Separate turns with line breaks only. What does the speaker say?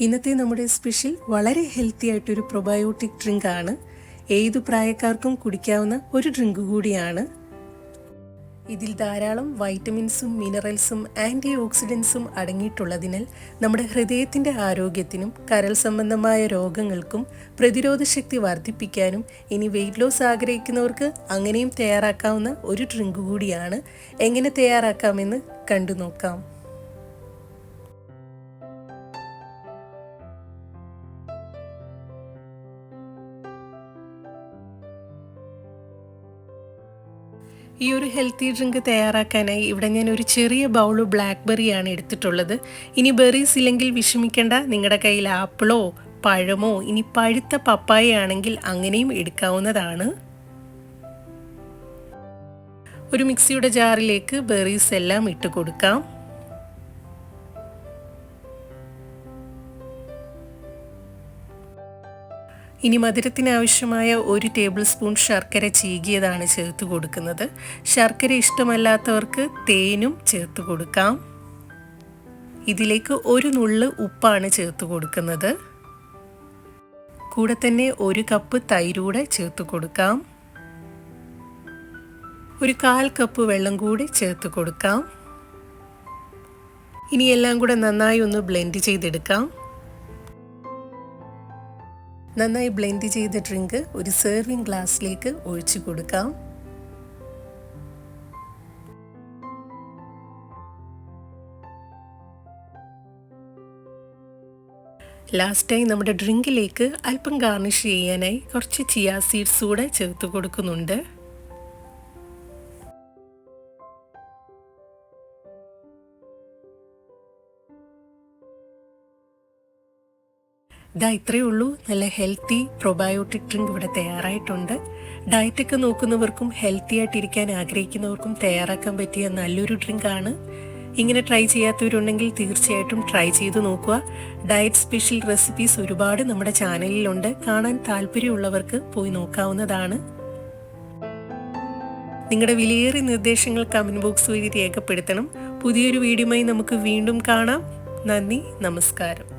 ഇന്നത്തെ നമ്മുടെ സ്പെഷ്യൽ വളരെ ഹെൽത്തി ആയിട്ടൊരു പ്രൊബയോട്ടിക് ഡ്രിങ്ക് ആണ് ഏത് പ്രായക്കാർക്കും കുടിക്കാവുന്ന ഒരു ഡ്രിങ്ക് കൂടിയാണ്. ഇതിൽ ധാരാളം വൈറ്റമിൻസും മിനറൽസും ആന്റി ഓക്സിഡൻസും അടങ്ങിയിട്ടുള്ളതിനാൽ നമ്മുടെ ഹൃദയത്തിന്റെ ആരോഗ്യത്തിനും കരൾ സംബന്ധമായ രോഗങ്ങൾക്കും പ്രതിരോധശക്തി വർദ്ധിപ്പിക്കാനും ഇനി വെയിറ്റ് ലോസ് ആഗ്രഹിക്കുന്നവർക്ക് അങ്ങനെയും തയ്യാറാക്കാവുന്ന ഒരു ഡ്രിങ്ക് കൂടിയാണ്. എങ്ങനെ തയ്യാറാക്കാമെന്ന് കണ്ടു നോക്കാം ഈ ഒരു ഹെൽത്തി ഡ്രിങ്ക് തയ്യാറാക്കാനായി ഇവിടെ ഞാൻ ഒരു ചെറിയ ബൗൾ ബ്ലാക്ക്ബെറിയാണ് എടുത്തിട്ടുള്ളത്. ഇനി ബെറീസ് ഇല്ലെങ്കിൽ വിഷമിക്കേണ്ട. നിങ്ങളുടെ കയ്യിൽ ആപ്പിളോ പഴമോ ഇനി പഴുത്ത പപ്പായ ആണെങ്കിൽ അങ്ങനെയും എടുക്കാവുന്നതാണ്. ഒരു മിക്സിയുടെ ജാറിലേക്ക് ബെറീസ് എല്ലാം ഇട്ട് കൊടുക്കാം. ഇനി മധുരത്തിനാവശ്യമായ ഒരു ടേബിൾ സ്പൂൺ ശർക്കര ചീകിയതാണ് ചേർത്ത് കൊടുക്കുന്നത്. ശർക്കര ഇഷ്ടമല്ലാത്തവർക്ക് തേനും ചേർത്ത് കൊടുക്കാം. ഇതിലേക്ക് ഒരു നുള്ള് ഉപ്പാണ് ചേർത്ത് കൊടുക്കുന്നത്. കൂടെ തന്നെ ഒരു കപ്പ് തൈരൂടെ ചേർത്ത് കൊടുക്കാം. ഒരു കാൽ കപ്പ് വെള്ളം കൂടി ചേർത്ത് കൊടുക്കാം. ഇനി എല്ലാം കൂടെ നന്നായി ഒന്ന് ബ്ലെൻഡ് ചെയ്തെടുക്കാം. നന്നായി ബ്ലെൻഡ് ചെയ്ത ഡ്രിങ്ക് ഒരു സെർവിങ് ഗ്ലാസ്സിലേക്ക് ഒഴിച്ചു കൊടുക്കാം. ലാസ്റ്റായി നമ്മുടെ ഡ്രിങ്കിലേക്ക് അല്പം ഗാർണിഷ് ചെയ്യാനായി കുറച്ച് ചിയാ സീഡ്സ് കൂടെ ചേർത്ത് കൊടുക്കുന്നുണ്ട്. ഇതാ ഇത്രയേ ഉള്ളൂ. നല്ല ഹെൽത്തി പ്രൊബയോട്ടിക് ഡ്രിങ്ക് ഇവിടെ തയ്യാറായിട്ടുണ്ട്. ഡയറ്റൊക്കെ നോക്കുന്നവർക്കും ഹെൽത്തി ആയിട്ടിരിക്കാൻ ആഗ്രഹിക്കുന്നവർക്കും തയ്യാറാക്കാൻ പറ്റിയ നല്ലൊരു ഡ്രിങ്ക് ആണ്. ഇങ്ങനെ ട്രൈ ചെയ്യാത്തവരുണ്ടെങ്കിൽ തീർച്ചയായിട്ടും ട്രൈ ചെയ്ത് നോക്കുക. ഡയറ്റ് സ്പെഷ്യൽ റെസിപ്പീസ് ഒരുപാട് നമ്മുടെ ചാനലിലുണ്ട്. കാണാൻ താല്പര്യമുള്ളവർക്ക് പോയി നോക്കാവുന്നതാണ്. നിങ്ങളുടെ വിലയേറിയ നിർദ്ദേശങ്ങൾ കമന്റ് ബോക്സ് വഴി രേഖപ്പെടുത്തണം. പുതിയൊരു വീഡിയോയുമായി നമുക്ക് വീണ്ടും കാണാം. നന്ദി നമസ്കാരം.